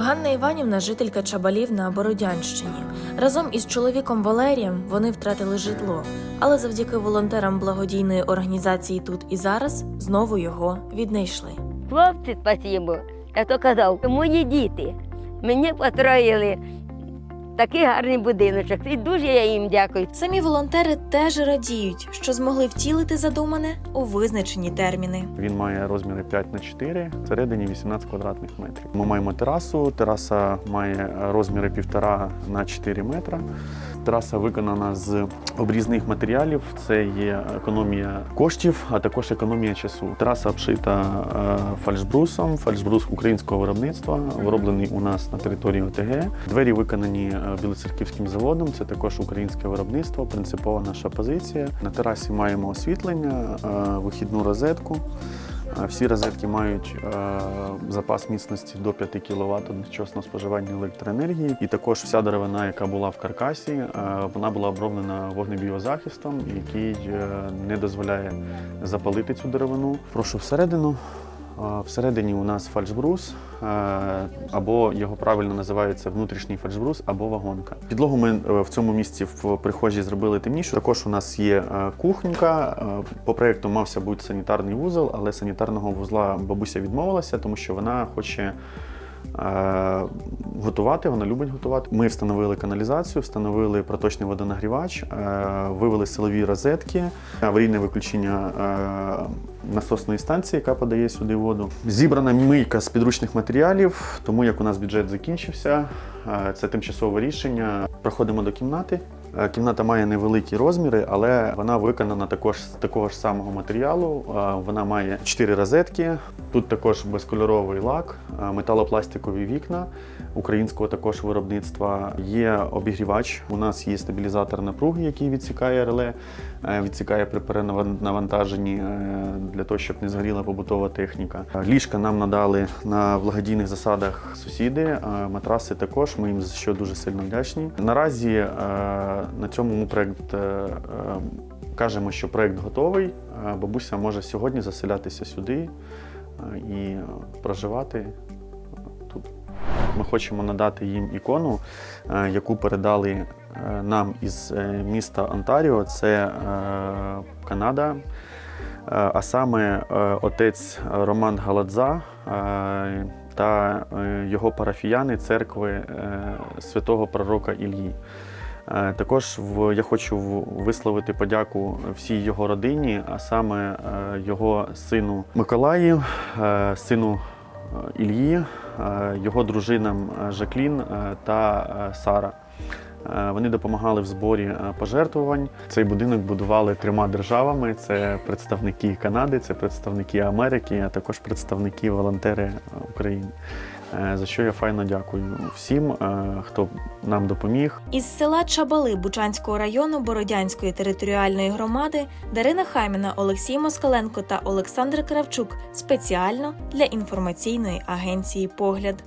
Ганна Іванівна жителька Чабалів на Бородянщині. Разом із чоловіком Валерієм вони втратили житло, але завдяки волонтерам благодійної організації тут і зараз знову його віднайшли. Хлопці, спасибо, я то казав, мої діти мені построїли такий гарний будиночок. І дуже я їм дякую. Самі волонтери теж радіють, що змогли втілити задумане у визначені терміни. Він має розміри 5 на 4, всередині 18 квадратних метрів. Ми маємо терасу. Тераса має розміри 1,5 на 4 метра. Тераса виконана з обрізних матеріалів. Це є економія коштів, а також економія часу. Тераса обшита е, фальшбрусом, фальшбрус українського виробництва, вироблений у нас на території ОТГ. Двері виконані е, Білоцерківським заводом. Це також українське виробництво, принципова наша позиція. На терасі маємо освітлення, е, вихідну розетку. Всі розетки мають е, запас міцності до 5 кВт одночасного споживання електроенергії. І також вся деревина, яка була в каркасі, е, вона була оброблена вогнебіозахистом, який е, не дозволяє запалити цю деревину. Прошу всередину. Всередині у нас фальшбрус, е, або його правильно називається внутрішній фальшбрус, або вагонка. Підлогу ми е, в цьому місці в прихожій зробили темнішу. Також у нас є е, кухонька. По проєкту мався бути санітарний вузол, але санітарного вузла бабуся відмовилася, тому що вона хоче. Е, Готувати, вона любить готувати. Ми встановили каналізацію, встановили проточний водонагрівач, е, вивели силові розетки, аварійне виключення е, насосної станції, яка подає сюди воду. Зібрана мийка з підручних матеріалів, тому як у нас бюджет закінчився, це тимчасове рішення. Проходимо до кімнати. Е, Кімната має невеликі розміри, але вона виконана також з такого ж самого матеріалу. Е, Вона має 4 розетки. Тут також безкольоровий лак, е, металопластикові вікна українського також виробництва. Є обігрівач. У нас є стабілізатор напруги, який відсікає реле, відсікає при перенавантаженні для того, щоб не згоріла побутова техніка. Ліжка нам надали на благодійних засадах сусіди. Матраси також. Ми їм що дуже сильно вдячні. Наразі на цьому проект. е, е, Кажемо, що проект готовий. Е, Бабуся може сьогодні заселятися сюди і проживати тут. Ми хочемо надати їм ікону, яку передали нам із міста Онтаріо. Це Канада. А саме отець Роман Галадза та його парафіяни церкви святого пророка Іллі. Е, Також я хочу висловити подяку всій його родині, а саме е, його сину Миколаю, е, сину Ільї, його дружинам Жаклін та Сара. Е, Вони допомагали в зборі е, пожертвувань. Цей будинок будували трьома державами: це представники Канади, це представники Америки, а також представники волонтери е, України. За що я файно дякую всім, хто нам допоміг. Із села Чабали Бучанського району Бородянської територіальної громади Дарина Хайміна, Олексій Москаленко та Олександр Кравчук спеціально для інформаційної агенції Погляд.